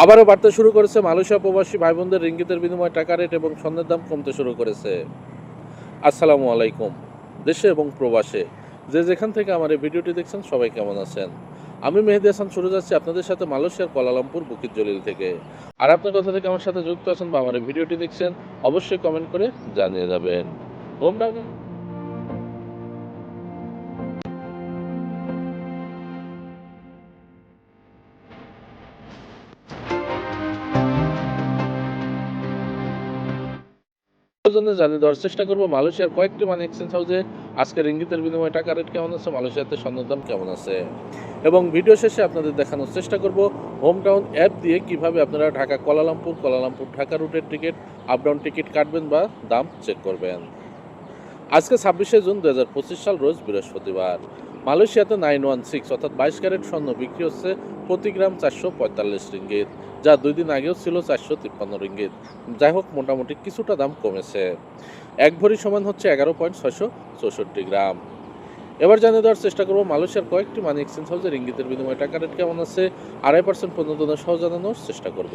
আবারও বাড়তে শুরু করেছে মালয়েশিয়া প্রবাসী ভাই বোনদের রিঙ্গিতের বিনিময়ে টাকা রেট এবং স্বর্ণের দাম কমতে শুরু করেছে। আসসালামু আলাইকুম, দেশে এবং প্রবাসে। যে যেখান থেকে আমার এই ভিডিওটি দেখছেন, সবাই কেমন আছেন? আমি মেহেদি হাসান, শুরু যাচ্ছি আপনাদের সাথে মালয়েশিয়ার কোয়ালালামপুর বুকিত জলিল থেকে। আর আপনার কথা থেকে আমার সাথে যুক্ত আছেন বা আমার এই ভিডিওটি দেখছেন, অবশ্যই কমেন্ট করে জানিয়ে যাবেন। হোম ডাউন জন্য জানিয়ে দেওয়ার চেষ্টা করব মালয়েশিয়ার কয়েকটি মানি এক্সচেঞ্জ হাউসে আজকে রিঙ্গিতের বিনিময়ে টাকা রেট কেমন আছে, মালয়েশিয়াতে স্বর্ণের দাম কেমন আছে? এবং ভিডিও শেষে আপনাদের দেখানোর চেষ্টা করব হোম টাউন অ্যাপ দিয়ে কীভাবে আপনারা ঢাকা কোলালামপুর কোলালামপুর ঢাকা রুটের টিকিট আপ ডাউন টিকিট কাটবেন বা দাম চেক করবেন। আজকে ছাব্বিশে জুন দু হাজার পঁচিশ সাল, রোজ বৃহস্পতিবার। মালয়েশিয়াতে নাইন ওয়ান সিক্স অর্থাৎ বাইশ ক্যারেট স্বর্ণ বিক্রি হচ্ছে প্রতি গ্রাম চারশো পঁয়তাল্লিশ রিঙ্গিত, যা দুই দিন আগেও ছিল চারশো তিপ্পান্ন রিঙ্গিত। যাই হোক, মোটামুটি কিছুটা দাম কমেছে। এক ভরি সমান হচ্ছে এগারো পয়েন্ট ছয়শো চৌষট্টি গ্রাম। এবার জানিয়ে দেওয়ার চেষ্টা করব মালয়েশিয়ার কয়েকটি মানি এক্সচেঞ্জ হাউসে রিঙ্গিতের বিনিময়ে টাকা রেট কেমন আছে, আড়াই পার্সেন্ট পর্যন্ত সহ জানানোর চেষ্টা করব।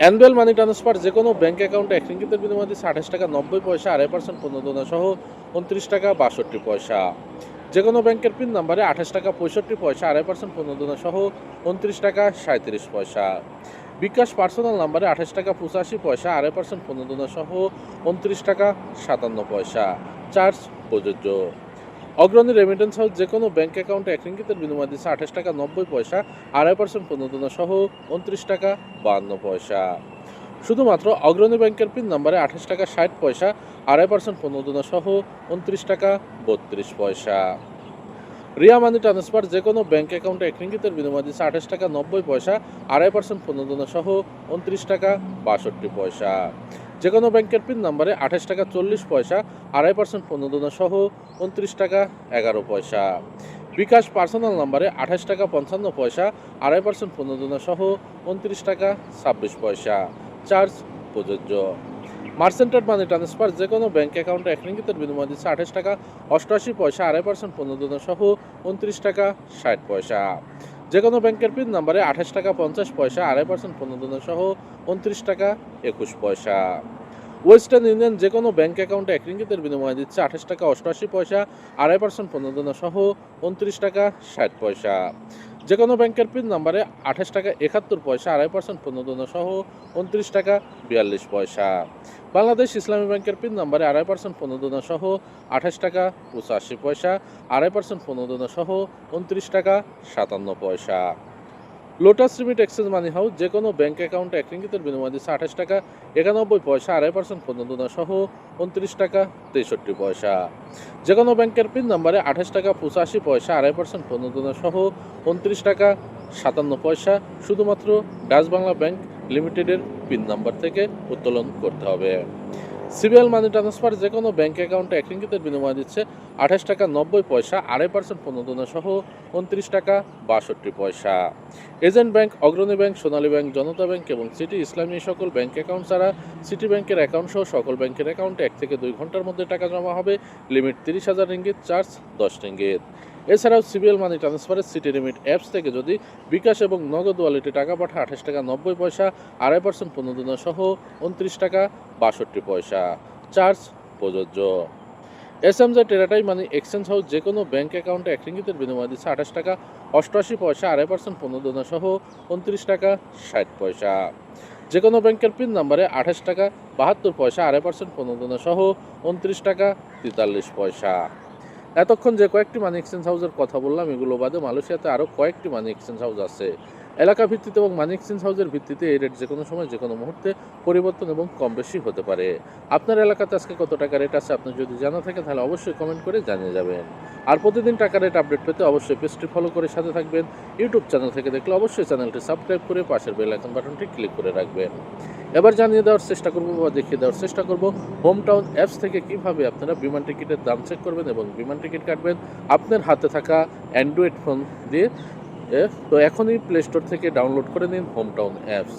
অ্যানুয়াল মানি ট্রান্সফার যে কোনো ব্যাঙ্ক অ্যাকাউন্টে এক রিঙ্গিতের বিনিময়ে দিচ্ছে আঠাশ টাকা নব্বই পয়সা, আড়াই পার্সেন্ট পর্যন্ত সহ উনত্রিশ টাকা বাষট্টি পয়সা। যে কোনো ব্যাংকের পিন নাম্বারে আঠাশ টাকা, পঁয়ষট্টি পয়সা, আড়াই পার্সেন্ট প্রণোদনা সহ উনত্রিশ টাকা সাঁত্রিশ পয়সা। বিকাশ পার্সোনাল নাম্বারে আঠাশ টাকা, পঁচাশি পয়সা, আড়াই পার্সেন্ট প্রণোদনা সহ উনত্রিশ টাকা, সাতান্ন পয়সা। চার্জ প্রযোজ্য। অগ্রণী রেমিটেন্স হাউস যে কোনো ব্যাংক অ্যাকাউন্টে এক রিঙ্গিতের বিনিময় দিচ্ছে আঠাশ টাকা, নব্বই পয়সা, আড়াই পার্সেন্ট প্রণোদনা সহ উনত্রিশ টাকা বাহান্ন পয়সা। শুধুমাত্র অগ্রণী ব্যাংকের পিন নাম্বারে আঠাশ টাকা ষাট পয়সা, আড়াই পার্সেন্ট প্রণোদনা সহ উনত্রিশ টাকা বত্রিশ পয়সা। রিয়া মানি ট্রান্সফার যে কোনো ব্যাঙ্ক অ্যাকাউন্টে এক রিঙ্গিতের বিনিময় দিচ্ছে আঠাশ টাকা নব্বই পয়সা, আড়াই পার্সেন্ট প্রণোদনা সহ উনত্রিশ টাকা বাষট্টি পয়সা। যে কোনো ব্যাংকের পিন নাম্বারে আঠাশ টাকা চল্লিশ পয়সা, আড়াই পার্সেন্ট প্রণোদনা সহ উনত্রিশ টাকা এগারো পয়সা। বিকাশ পার্সোনাল নাম্বারে আঠাশ টাকা পঞ্চান্ন পয়সা, আড়াই পার্সেন্ট প্রণোদনা সহ উনত্রিশ টাকা ছাব্বিশ পয়সা। চার্জ প্রযোজ্য। মার্সেন্টেড মানি ট্রান্সফার যে কোনো ব্যাঙ্ক অ্যাকাউন্টে এক রিঙ্গিতের বিনিময় দিচ্ছে আঠাশ টাকা, অষ্টআশি পয়সা, আড়াই পার্সেন্ট প্রণোদনা সহ উনত্রিশ টাকা, ষাট পয়সা। যে কোনো ব্যাংকের পিন নাম্বারে আঠাশ টাকা, পঞ্চাশ পয়সা, আড়াই পার্সেন্ট প্রণোদনা সহ উনত্রিশ টাকা, একুশ পয়সা। ওয়েস্টার্ন ইউনিয়ন যে কোনো ব্যাঙ্ক অ্যাকাউন্টে এক রিঙ্গিতের বিনিময় দিচ্ছে আঠাশ টাকা, অষ্টআশি পয়সা, আড়াই পার্সেন্ট প্রণোদনা সহ উনত্রিশ টাকা, ষাট পয়সা। যে কোনো ব্যাংকের পিন নাম্বারে আঠাশ টাকা একাত্তর পয়সা, আড়াই পার্সেন্ট প্রণোদনা সহ উনত্রিশ টাকা বিয়াল্লিশ পয়সা। বাংলাদেশ ইসলামী ব্যাংকের পিন নাম্বারে আড়াই পার্সেন্ট প্রণোদনা সহ আঠাশ টাকা পঁচাশি পয়সা, আড়াই পার্সেন্ট প্রণোদনা সহ উনত্রিশ টাকা সাতান্ন পয়সা। Lotus remit exchange money house যে কোনো ব্যাংক অ্যাকাউন্টে এক রিঙ্গিতের বিনিময় দিচ্ছে আঠাশ টাকা, একানব্বই পয়সা, আড়াই পার্সেন্ট প্রণোদনা সহ উনত্রিশ টাকা, তেষট্টি পয়সা। যে কোনো ব্যাংকের পিন নাম্বারে আঠাশ টাকা, পঁচাশি পয়সা, আড়াই পার্সেন্ট প্রণোদনা সহ উনত্রিশ টাকা, সাতান্ন পয়সা, শুধুমাত্র ডাচ বাংলা ব্যাংক লিমিটেডের পিন নাম্বার থেকে উত্তোলন করতে হবে। সিবিএল মানি ট্রান্সফার যে কোনো ব্যাঙ্ক অ্যাকাউন্টে এক রিঙ্গিতের বিনিময় দিচ্ছে আঠাশ টাকা নব্বই পয়সা, আড়াই পার্সেন্ট প্রণোদনা সহ উনত্রিশ টাকা বাষট্টি পয়সা। Agent bank, Agrani bank, Sonali bank, Janata bank এবং সিটি ইসলামী সকল ব্যাংক অ্যাকাউন্ট ছাড়া সিটি ব্যাংকের অ্যাকাউন্ট সহ সকল ব্যাংকের অ্যাকাউন্টে এক থেকে দুই ঘণ্টার মধ্যে টাকা জমা হবে। লিমিট তিরিশ হাজার রিঙ্গিত, চার্জ দশ রিঙ্গিত। এছাড়াও সিবিএল মানি ট্রান্সফারের সিটি লিমিট অ্যাপস থেকে যদি বিকাশ এবং নগদ ওয়ালেটে টাকা পাঠা আঠাশ টাকা নব্বই পয়সা, আড়াই পার্সেন্ট প্রণোদনা সহ উনত্রিশ টাকা বাষট্টি পয়সা। চার্জ প্রযোজ্য। এস এম জে টেরাটাই মানি এক্সচেঞ্জ হাউস যে কোনো ব্যাংক অ্যাকাউন্টে এক রিঙ্গিতের বিনিময় দিচ্ছে আঠাশ টাকা, অষ্টআশি পয়সা, আড়াই পার্সেন্ট প্রণোদনা সহ উনত্রিশ টাকা, ষাট পয়সা। যে কোনো ব্যাংকের পিন নাম্বারে আঠাশ টাকা, বাহাত্তর পয়সা, আড়াই পার্সেন্ট প্রণোদনা সহ উনত্রিশ টাকা, তেতাল্লিশ পয়সা। এতক্ষণ যে কয়েকটি মানি এক্সচেঞ্জ হাউসের কথা বললাম, এগুলো বাদে মালয়েশিয়াতে আরও কয়েকটি মানি এক্সচেঞ্জ হাউস আছে। এলাকা ভিত্তিতে এবং মানি এক্সচেঞ্জ হাউসের ভিত্তিতে এই রেট যে কোনো সময় যে কোনো মুহূর্তে পরিবর্তন এবং কম বেশি হতে পারে। আপনার এলাকাতে আজকে কত টাকা রেট আছে, আপনি যদি জানা থাকে তাহলে অবশ্যই কমেন্ট করে জানিয়ে যাবেন। আর প্রতিদিন টাকা রেট আপডেট পেতে অবশ্যই পেজটি ফলো করে সাথে থাকবেন। ইউটিউব চ্যানেল থেকে দেখলে অবশ্যই চ্যানেলটি সাবস্ক্রাইব করে পাশের বেল আইকন বাটনটি ক্লিক করে রাখবেন। এবার জানিয়ে দেওয়ার চেষ্টা করব বা দেখিয়ে দেওয়ার চেষ্টা করব হোম টাউন অ্যাপস থেকে কীভাবে আপনারা বিমান টিকিটের দাম চেক করবেন এবং বিমান টিকিট কাটবেন। আপনার হাতে থাকা অ্যান্ড্রয়েড ফোন দিয়ে এ, তো এখনই প্লে স্টোর থেকে ডাউনলোড করে নিন হোম টাউন অ্যাপস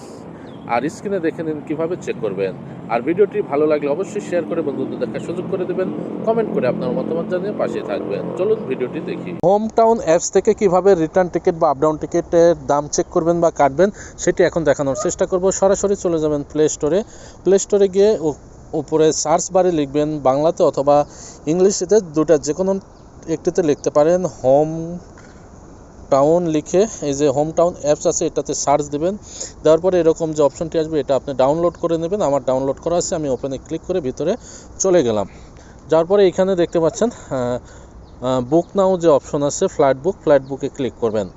আর স্ক্রিনে দেখে নিন কীভাবে চেক করবেন। আর ভিডিওটি ভালো লাগলে অবশ্যই শেয়ার করে বন্ধুদের দেখার সুযোগ করে দেবেন। কমেন্ট করে আপনার মতামত জানিয়ে পাশে থাকবেন। চলুন ভিডিওটি দেখি। হোম টাউন অ্যাপস থেকে কীভাবে রিটার্ন টিকিট বা আপডাউন টিকিটের দাম চেক করবেন বা কাটবেন সেটি এখন দেখানোর চেষ্টা করব। সরাসরি চলে যাবেন প্লে স্টোরে প্লে স্টোরে গিয়ে উপরে সার্চ বারে লিখবেন বাংলাতে অথবা ইংলিশেতে দুটা যে কোনো একটিতে লিখতে পারেন হোম টাউন লিখে এই যে হোম টাউন অ্যাপস আছে, এটাতে সার্চ দেবেন। দেওয়ার পরে এরকম যে অপশনটি আসবে, এটা আপনি ডাউনলোড করে নেবেন। আমার ডাউনলোড করা আছে, আমি ওপেনে ক্লিক করে ভিতরে চলে গেলাম। যাওয়ার পরে এখানে দেখতে পাচ্ছেন বুক নাও যে অপশন আছে ফ্লাইট বুক ফ্লাইট বুকে ক্লিক করবেন।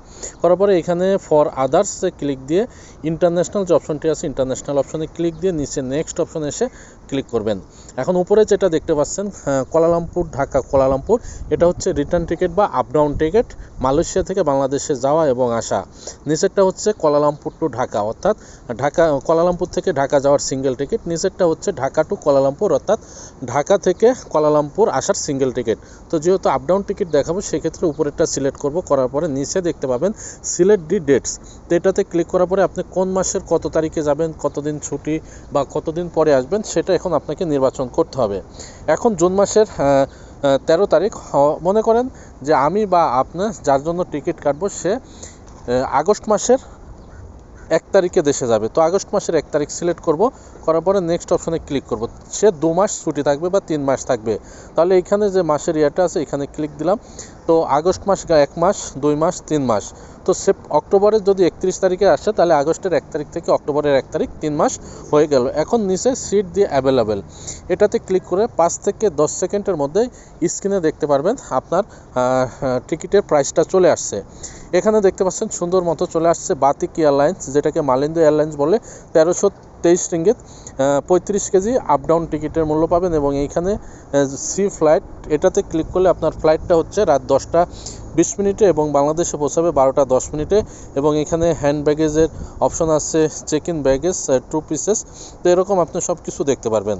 করার পরে এখানে ফর আদার্সে ক্লিক দিয়ে ইন্টারন্যাশনাল যে অপশনটি আছে ইন্টারন্যাশনাল অপশনে ক্লিক দিয়ে নিচে নেক্সট অপশনে এসে ক্লিক করবেন। এখন উপরে যেটা দেখতে পাচ্ছেন আহ, কোলালামপুর ঢাকা কোলালামপুর এটা হচ্ছে রিটার্ন টিকিট বা আপ ডাউন টিকিট মালয়েশিয়া থেকে বাংলাদেশে যাওয়া এবং আসা। নিচেরটা হচ্ছে কোলালামপুর টু ঢাকা অর্থাৎ ঢাকা কোলালামপুর থেকে ঢাকা যাওয়ার সিঙ্গেল টিকিট নিচেরটা হচ্ছে ঢাকা টু কোলালামপুর অর্থাৎ ঢাকা থেকে কোলালামপুর আসার সিঙ্গেল টিকিট তো যেহেতু আপ ডাউন টিকিট দেখাবো সেক্ষেত্রে উপরেরটা সিলেক্ট করব করার পরে নিচে দেখতে পাবেন সিলেক্ট ডি ডেটস তো এটাতে ক্লিক করার পরে আপনি কোন মাসের কত তারিখে যাবেন কতদিন ছুটি বা কতদিন পরে আসবেন সেটা এখন আপনাকে নির্বাচন করতে হবে। এখন জুন মাসের তেরো তারিখ মনে করেন যে আমি বা আপনার যার জন্য টিকিট কাটবো সে আগস্ট মাসের এক তারিখে দেশে যাবে। তো আগস্ট মাসের এক তারিখ সিলেক্ট করব, করার পরে নেক্সট অপশনে ক্লিক করব। সে দু মাস ছুটি থাকবে বা তিন মাস থাকবে। তাহলে এখানে যে মাসের ইয়েটা আছে, এখানে ক্লিক দিলাম। তো আগস্ট মাস এক মাস, দুই মাস, তিন মাস। তো সেপ অক্টোবরের যদি একত্রিশ তারিখে আসে, তাহলে আগস্টের এক তারিখ থেকে অক্টোবরের এক তারিখ তিন মাস হয়ে গেল। এখন নিচে সিট দিয়ে অ্যাভেলেবেল এটাতে ক্লিক করে পাঁচ থেকে দশ সেকেন্ডের মধ্যেই স্ক্রিনে দেখতে পারবেন আপনার টিকিটের প্রাইসটা চলে আসছে। এখানে দেখতে পাচ্ছেন সুন্দর মতো চলে আসছে বাতিক এয়ারলাইন্স, যেটাকে মালিন্দু এয়ারলাইন্স বলে। তেরোশো তেইশ রিঙ্গিত পঁয়ত্রিশ কেজি আপ ডাউন টিকিটের মূল্য পাবেন এবং এইখানে সি ফ্লাইট এটাতে ক্লিক করলে আপনার ফ্লাইটটা হচ্ছে রাত দশটা বিশ মিনিটে এবং বাংলাদেশে পৌঁছাবে বারোটা দশ মিনিটে এবং এখানে হ্যান্ড ব্যাগেজের অপশন আছে check in baggage two pieces তো এরকম আপনি সব কিছু দেখতে পারবেন।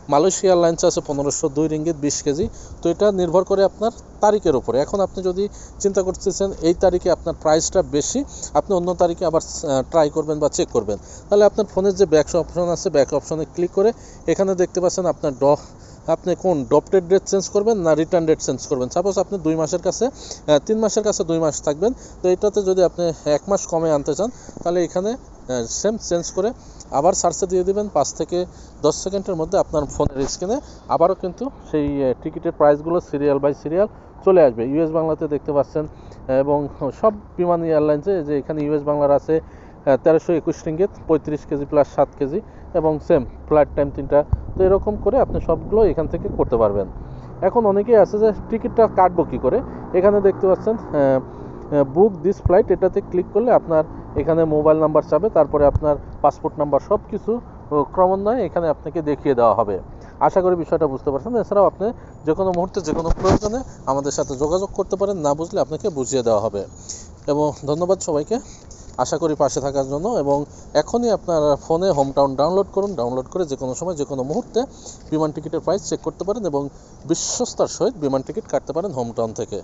মালয়েশিয়া এয়ারলাইন্স আছে পনেরোশো দুই রিঙ্গিত, বিশ কেজি। তো এটা নির্ভর করে আপনার তারিখের উপরে। এখন আপনি যদি চিন্তা করতেছেন, এই তারিখে আপনার প্রাইসটা বেশি, আপনি অন্য তারিখে আবার ট্রাই করবেন বা চেক করবেন। তাহলে আপনার ফোনের যে ব্যাক অপশন আছে ব্যাক অপশনে ক্লিক করে এখানে দেখতে পাচ্ছেন আপনার ড, আপনি কোন ডপটেড ডেট চেঞ্জ করবেন না রিটার্ন ডেট চেঞ্জ করবেন। সাপোজ আপনি দুই মাসের কাছে তিন মাসের কাছে দুই মাস থাকবেন। তো এটাতে যদি আপনি এক মাস কমে আনতে চান, তাহলে এখানে সেম চেঞ্জ করে আবার সার্চে দিয়ে দিবেন পাঁচ থেকে দশ সেকেন্ডের মধ্যে আপনার ফোনের স্ক্রিনে আবারও কিন্তু সেই টিকিটের প্রাইসগুলো সিরিয়াল বাই সিরিয়াল চলে আসবে। ইউএস বাংলাতে দেখতে পাচ্ছেন, এবং সব বিমান এয়ারলাইন্সে যে এখানে ইউএস বাংলার আছে তেরোশো একুশ রিঙ্গিত পঁয়ত্রিশ কেজি প্লাস সাত কেজি, এবং সেম ফ্লাইট টাইম তিনটা। তো এরকম করে আপনি সবগুলো এখান থেকে করতে পারবেন। এখন অনেকেই আছে যে টিকিটটা কাটবো কী করে? এখানে দেখতে পাচ্ছেন বুক দিস ফ্লাইট এটাতে ক্লিক করলে আপনার এখানে মোবাইল নাম্বার চাবে, তারপরে আপনার পাসপোর্ট নাম্বার সব কিছু ক্রমান্বয়ে এখানে আপনাকে দেখিয়ে দেওয়া হবে। আশা করি বিষয়টা বুঝতে পারছেন। এছাড়াও আপনি যে কোনো মুহূর্তে যে কোনো প্রয়োজনে আমাদের সাথে যোগাযোগ করতে পারেন, না বুঝলে আপনাকে বুঝিয়ে দেওয়া হবে। এবং ধন্যবাদ সবাইকে। আশা করি পাশে থাকার জন্য এবং এখনই আপনার ফোনে হোম টাউন ডাউনলোড করুন। ডাউনলোড করে যে কোনো সময় যে কোনো মুহূর্তে বিমান টিকিটের প্রাইস চেক করতে পারেন এবং বিশ্বস্তার সহিত বিমান টিকিট কাটতে পারেন হোম টাউন থেকে।